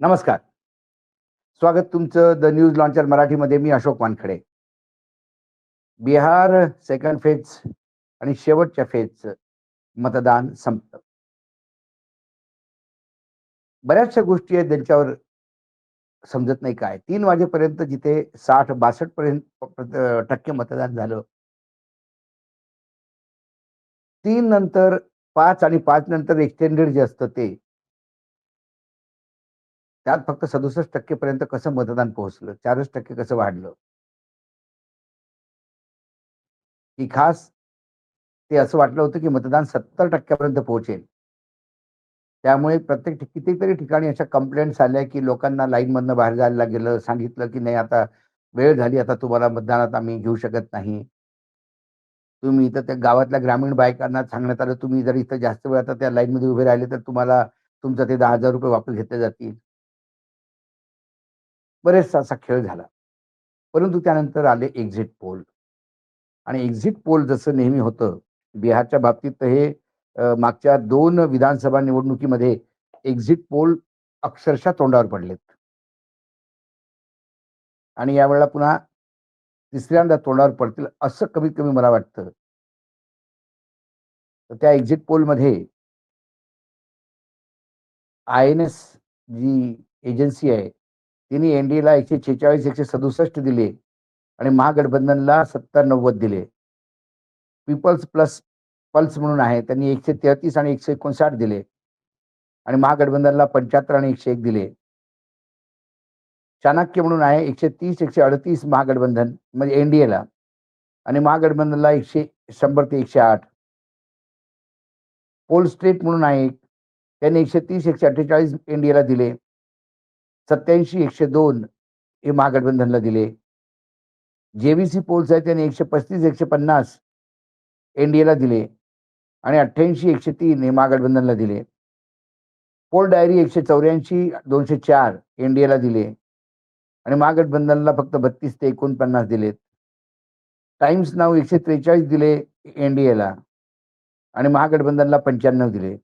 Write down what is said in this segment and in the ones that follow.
नमस्कार. स्वागत तुमचं द न्यूज लॉन्चर मराठीमध्ये. मी अशोक वानखडे. बिहार सेकंड फेज आणि शेवटच्या फेजचं मतदान संपत. बऱ्याचशा गोष्टी आहेत त्यांच्यावर समजत नाही काय. तीन वाजेपर्यंत जिथे साठ बासष्ट पर्यंत टक्के मतदान झालं. तीन नंतर पाच आणि पाच नंतर एक्सटेंडेड जे असतं ते. त्यात फक्त सदुसष्ट टक्केपर्यंत कसं मतदान पोहोचलं? चारच टक्के कसं वाढलं? की खास ते असं वाटलं होतं की मतदान सत्तर टक्क्यापर्यंत पोहोचेल. त्यामुळे प्रत्येक कितीतरी ठिकाणी अशा कंप्लेंट्स आल्या की लोकांना लाईन मधनं बाहेर जायला गेलं सांगितलं की नाही आता वेळ झाली आता तुम्हाला मतदानात आम्ही घेऊ शकत नाही. तुम्ही इथं त्या गावातल्या ग्रामीण बायकांना सांगण्यात आलं तुम्ही जर इथं जास्त वेळ आता त्या लाईनमध्ये उभे राहिले तर तुम्हाला तुमचं ते दहा हजार रुपये वापस घेतले जातील. बरेचसा असा खेळ झाला. परंतु त्यानंतर आले एक्झिट पोल आणि एक्झिट पोल जसं नेहमी होतं बिहारच्या बाबतीत हे मागच्या दोन विधानसभा निवडणुकीमध्ये एक्झिट पोल अक्षरशः तोंडावर पडलेत. आणि यावेळेला पुन्हा तिसऱ्यांदा तोंडावर पडतील असं कमीत कमी मला वाटतं. तर त्या exit पोलमध्ये I N S G agency आहे तिने एनडीएला एकशे छेचाळीस एकशे सदुसष्ट दिले आणि महागठबंधनला सत्तर नव्वद दिले. पीपल्स प्लस पल्स म्हणून आहे त्यांनी एकशे तेहतीस आणि एकशे एकोणसाठ दिले. आणि महागठबंधनला पंच्याहत्तर आणि एकशे एक दिले. चाणक्य म्हणून आहे एकशे तीस एकशे अडतीस महागठबंधन म्हणजे एनडीएला. आणि महागठबंधनला एकशे शंभर ते एकशे आठ. पोल स्ट्रीट म्हणून आहे त्यांनी एकशे तीस एकशे अठ्ठेचाळीस एनडीएला दिले. सत्याऐंशी एकशे दोन हे महागठबंधनला दिले. जेव्हीसी पोल्स आहेत त्यांनी एकशे पस्तीस एकशे पन्नास एनडीएला दिले आणि अठ्ठ्याऐंशी एकशे तीन हे महागठबंधनला दिले. पोल डायरी एकशे चौऱ्याऐंशी दोनशे चार एनडीएला दिले आणि महागठबंधनला फक्त बत्तीस ते एकोणपन्नास दिलेत. टाइम्स नाव एकशे त्रेचाळीस दिले एनडीएला आणि महागठबंधनला पंच्याण्णव दिले.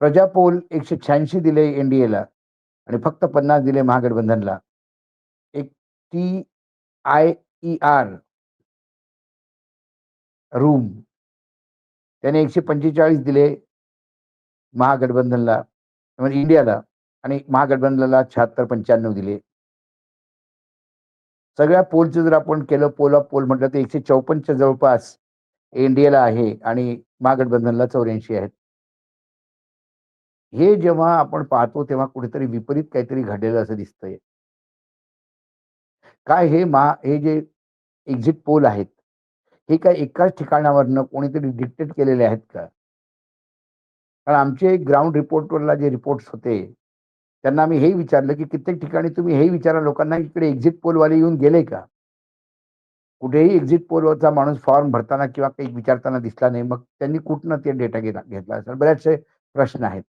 प्रजा पोल एकशे शहाऐंशी दिले एनडीएला. आणि फक्त पन्नास दिले महागठबंधनला. एक T I E R room. त्याने एकशे पंचेचाळीस दिले महागठबंधनला म्हणजे इंडियाला आणि महागठबंधनला शहात्तर पंच्याण्णव दिले. सगळ्या पोलचं जर आपण केलं पोल ऑफ पोल म्हटलं तर एकशे चौपन्नच्या जवळपास एनडीएला आहे आणि महागठबंधनला चौऱ्याऐंशी आहेत. हे जेव्हा आपण पाहतो तेव्हा कुठेतरी विपरीत काहीतरी घडलेलं असं दिसतंय. काय हे मा हे जे एक्झिट पोल आहेत हे काय एकाच ठिकाणावरनं कोणीतरी डिक्टेट केलेले आहेत का? कारण आमचे ग्राउंड रिपोर्टवरला जे रिपोर्ट्स होते त्यांना आम्ही हे विचारलं की कित्येक ठिकाणी तुम्ही हे विचारा लोकांना इकडे एक्झिट पोलवाले येऊन गेले का? कुठेही एक्झिट पोलवरचा माणूस फॉर्म भरताना किंवा काही विचारताना दिसला नाही मग त्यांनी कुठनं ते डेटा घेतला घेतला असेल? बरेचसे प्रश्न आहेत.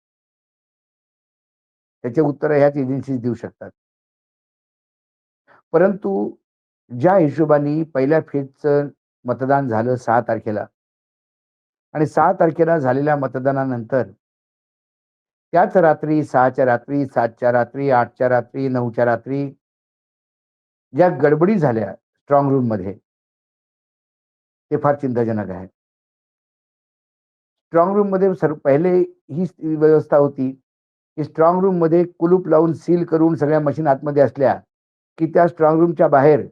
त्याचे उत्तर ह्याच एजन्सीज देऊ शकतात. परंतु ज्या हिशोबाने पहिल्या फेजचं मतदान झालं सहा तारखेला आणि सहा तारखेला झालेल्या मतदानानंतर त्याच रात्री सहाच्या रात्री सातच्या रात्री आठच्या रात्री नऊच्या रात्री ज्या गडबडी झाल्या स्ट्रॉंग रूममध्ये ते फार चिंताजनक आहे स्ट्रॉंग रूममध्ये सर पहिले ही व्यवस्था होती. की स्ट्रॉंग रूममध्ये कुलूप लावून सील करून सगळ्या मशीन आतमध्ये असल्या की त्या स्ट्रॉंग रूमच्या बाहेर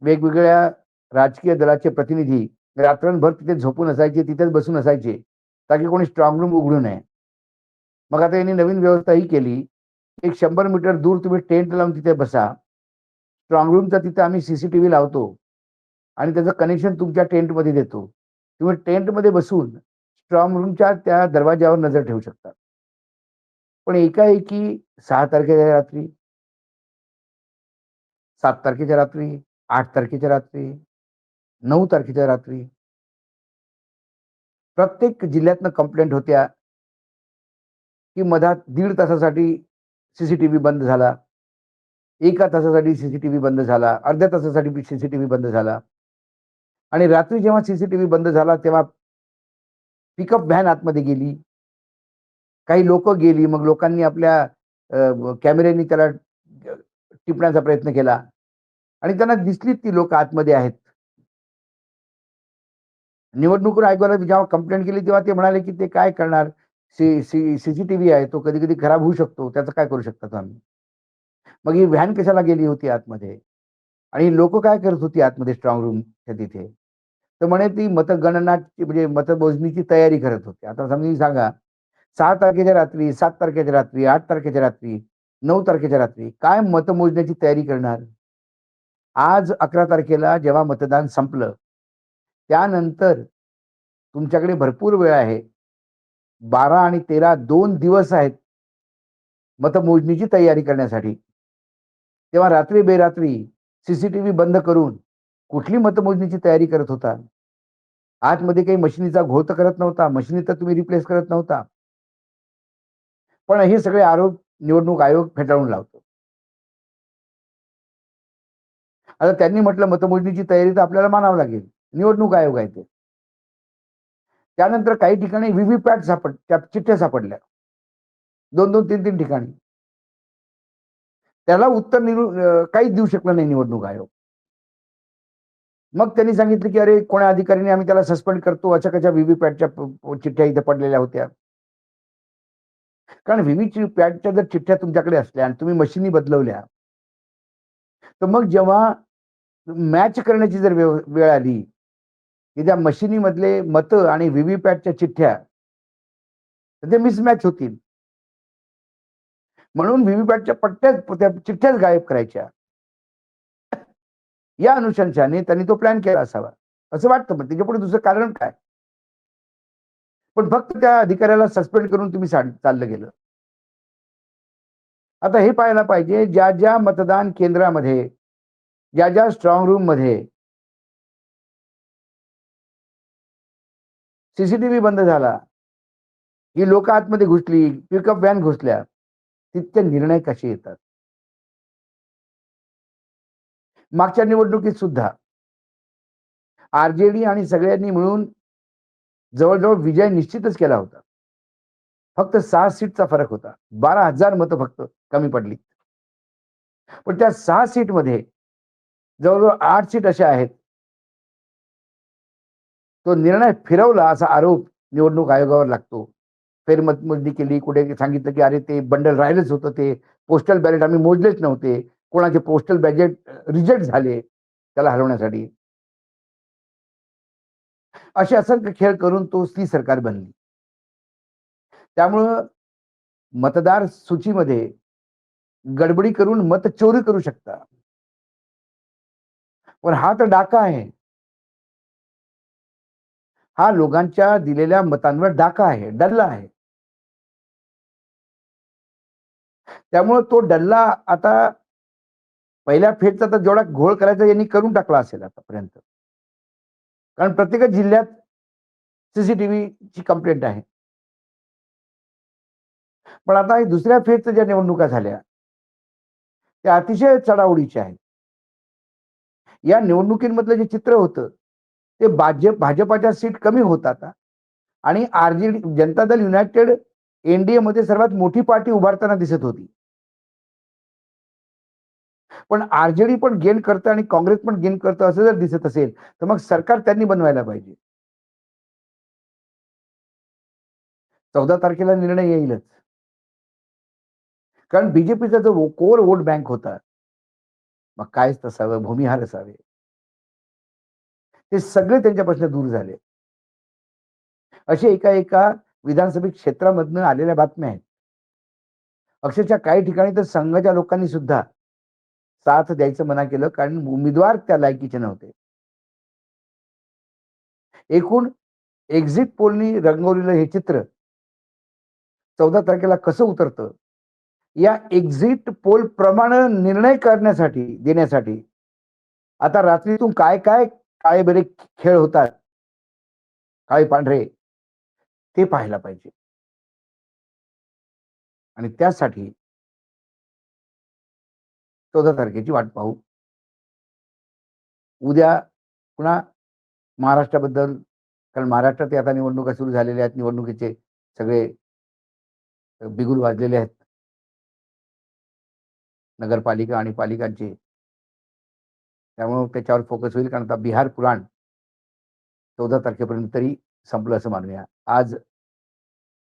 वेगवेगळ्या राजकीय दलाचे प्रतिनिधी रात्रभर तिथे झोपून असायचे तिथेच बसून असायचे ताकी कोणी स्ट्रॉंग रूम उघडू नये. मग आता यांनी नवीन व्यवस्था ही केली. एक शंभर मीटर दूर तुम्ही टेंट लावून तिथे बसा. स्ट्रॉंग रूमचा तिथे आम्ही सीसीटीव्ही लावतो. आणि त्याचं कनेक्शन तुमच्या टेंटमध्ये देतो. तुम्ही टेंटमध्ये बसून स्ट्रॉंग रूमच्या त्या दरवाज्यावर नजर ठेवू शकता. पण एकाएकी सहा तारखेच्या रात्री. सात तारखेच्या रात्री आठ तारखेच्या रात्री नऊ तारखेच्या रात्री. प्रत्येक जिल्ह्यातनं कंप्लेंट होत्या की मधात दीड तासासाठी सीसीटीव्ही बंद झाला. एका तासासाठी सीसीटीव्ही बंद झाला. अर्ध्या तासासाठी सीसीटीव्ही बंद झाला. आणि रात्री जेव्हा सीसीटीव्ही बंद झाला तेव्हा पिकअप व्हॅन आतमध्ये गेली. काही लोक गेली मग लोकांनी आपल्या कॅमेऱ्यानी त्याला टिपण्याचा प्रयत्न केला. आणि त्यांना दिसली ती लोक आतमध्ये आहेत. निवडणूक आयोगाला जेव्हा कंप्लेंट केली तेव्हा ते म्हणाले की ते काय करणार? सी सी सीसीटीव्ही आहे तो कधी कधी खराब होऊ शकतो. त्याचं काय करू शकतात आम्ही? मग ही व्हॅन कशाला गेली होती आतमध्ये? आणि लोक काय करत होती आतमध्ये स्ट्रॉंग रूमच्या तिथे? तर म्हणे ती मतगणनाची म्हणजे मतमोजणीची तयारी करत होती. आता समजून सांगा सहा तारखेच्या रात्री सात तारखेच्या रात्री आठ तारखेच्या रात्री नऊ तारखेच्या रात्री काय मतमोजण्याची तयारी करणार? आज अकरा तारखेला जेव्हा मतदान संपलं त्यानंतर तुमच्याकडे भरपूर वेळ आहे. बारा आणि तेरा दोन दिवस आहेत मतमोजणीची तयारी करण्यासाठी. तेव्हा रात्री बेरात्री सीसीटीव्ही बंद करून कुठली मतमोजणीची तयारी करत होता? आतमध्ये काही मशिनीचा घोत करत नव्हता मशिनी तर तुम्ही रिप्लेस करत नव्हता. पण हे सगळे आरोप निवडणूक आयोग फेटाळून लावतो. आता त्यांनी म्हटलं मतमोजणीची तयारी तर आपल्याला मानावं लागेल. निवडणूक आयोग आहे ते. त्यानंतर काही ठिकाणी व्हीव्हीपॅट सापड त्या चिठ्ठ्या सापडल्या. दोन दोन तीन तीन ठिकाणी. त्याला उत्तर निवू काहीच देऊ शकलं नाही निवडणूक आयोग. मग त्यांनी सांगितलं की अरे कोणा अधिकाऱ्याने आम्ही त्याला सस्पेंड करतो अशा कशा व्हीव्हीपॅटच्या चिठ्ठ्या इथे पडलेल्या होत्या. कारण व्हीव्ही पॅटच्या जर चिठ्ठ्या तुमच्याकडे असल्या आणि तुम्ही मशिनी बदलवल्या तर मग जेव्हा मॅच करण्याची जर वेळ आली की त्या मशिनीमधले मतं आणि व्हीव्हीपॅटच्या चिठ्ठ्या ते मिसमॅच होतील. म्हणून व्हीव्हीपॅटच्या पट्ट्याच त्या चिठ्ठ्याच गायब करायच्या. या अनुशंसाने त्यांनी तो प्लॅन केला असावा. असं वाटतं मग त्याच्यापुढे दुसरं कारण काय? पण फक्त त्या अधिकाऱ्याला सस्पेंड करून तुम्ही चाललं गेलं. आता हे पाहायला पाहिजे ज्या ज्या मतदान केंद्रामध्ये ज्या ज्या स्ट्रॉंग रूममध्ये सीसीटीव्ही बंद झाला ही लोक आतमध्ये घुसली पिकअप व्हॅन घुसल्या तितके निर्णय कसे येतात? मागच्या निवडणुकीत सुद्धा आरजेडी आणि सगळ्यांनी मिळून जवळजवळ विजय निश्चितच केला होता. फक्त सहा सीटचा फरक होता. बारा हजार मतं फक्त कमी पडली. पण त्या सहा सीटमध्ये जवळजवळ आठ सीट अशा आहेत. तो निर्णय फिरवला असा आरोप निवडणूक आयोगावर लागतो. फेरमतमोजणी केली कुठे सांगितलं की अरे ते बंडल राहिलंच होतं ते. पोस्टल बॅलेट आम्ही मोजलेच नव्हते. कोणाचे पोस्टल बॅजेट रिजेक्ट झाले त्याला हरवण्यासाठी. असे असंख्य खेळ करून तो ती सरकार बनली. त्यामुळं मतदार सूचीमध्ये गडबडी करून मत चोरी करू शकता. पण हा तर डाका आहे. हा लोकांच्या दिलेल्या मतांवर डाका आहे डल्ला आहे. त्यामुळे तो डल्ला आता पहिल्या फेटचा तर जेवढा घोळ करायचा यांनी करून टाकला असेल आतापर्यंत. कारण प्रत्येक जिल्ह्यात सीसीटीव्हीची कंप्लेंट आहे. पण आता दुसऱ्या फेजच्या ज्या निवडणुका झाल्या त्या अतिशय चढावडीच्या आहेत. या निवडणुकीमधलं जे चित्र होतं ते भाजप भाजपाच्या सीट कमी होत आता आणि RJD Janata Dal United NDA मध्ये सर्वात मोठी पार्टी उभारताना दिसत होती. पण आरजेडी पण गेन करतं आणि काँग्रेस पण गेन करतं असं जर दिसत असेल तर मग सरकार त्यांनी बनवायला पाहिजे. चौदा तारखेला निर्णय येईलच. कारण बीजेपीचा जो कोर वोट बँक होता मग कायच तसावं भूमिहार असावे. ते सगळे त्यांच्यापासून दूर झाले. असे एका एका विधानसभा क्षेत्रामधनं आलेल्या बातम्या आहेत. अक्षरशः काही ठिकाणी तर संघाच्या लोकांनी सुद्धा साथ द्यायचं मना केलं कारण उमेदवार त्या लायकीचे नव्हते. एकूण एक्झिट पोलनी रंगवलेलं हे चित्र चौदा तारखेला कसं उतरतं? या एक्झिट पोल प्रमाणे निर्णय करण्यासाठी देण्यासाठी आता रात्रीतून काय काय काळे बरे खेळ होतात? काळे पांढरे ते पाहायला पाहिजे. आणि त्यासाठी चौदा तारखेची वाट पाहू. उद्या पुन्हा महाराष्ट्राबद्दल कारण महाराष्ट्रात आता निवडणुका सुरू झालेल्या आहेत निवडणुकीचे सगळे बिगुल वाजलेले आहेत. नगरपालिका आणि पालिकांचे. त्यामुळं त्याच्यावर फोकस होईल कारण आता बिहार पुराण चौदा तारखेपर्यंत तरी संपलं असं मानूया. आज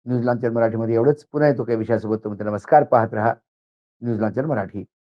न्यूज लॉन्चर मराठीमध्ये एवढंच. पुन्हा येतो काही विषयासोबत. तुम्ही नमस्कार पाहत राहा. News launcher Marathi.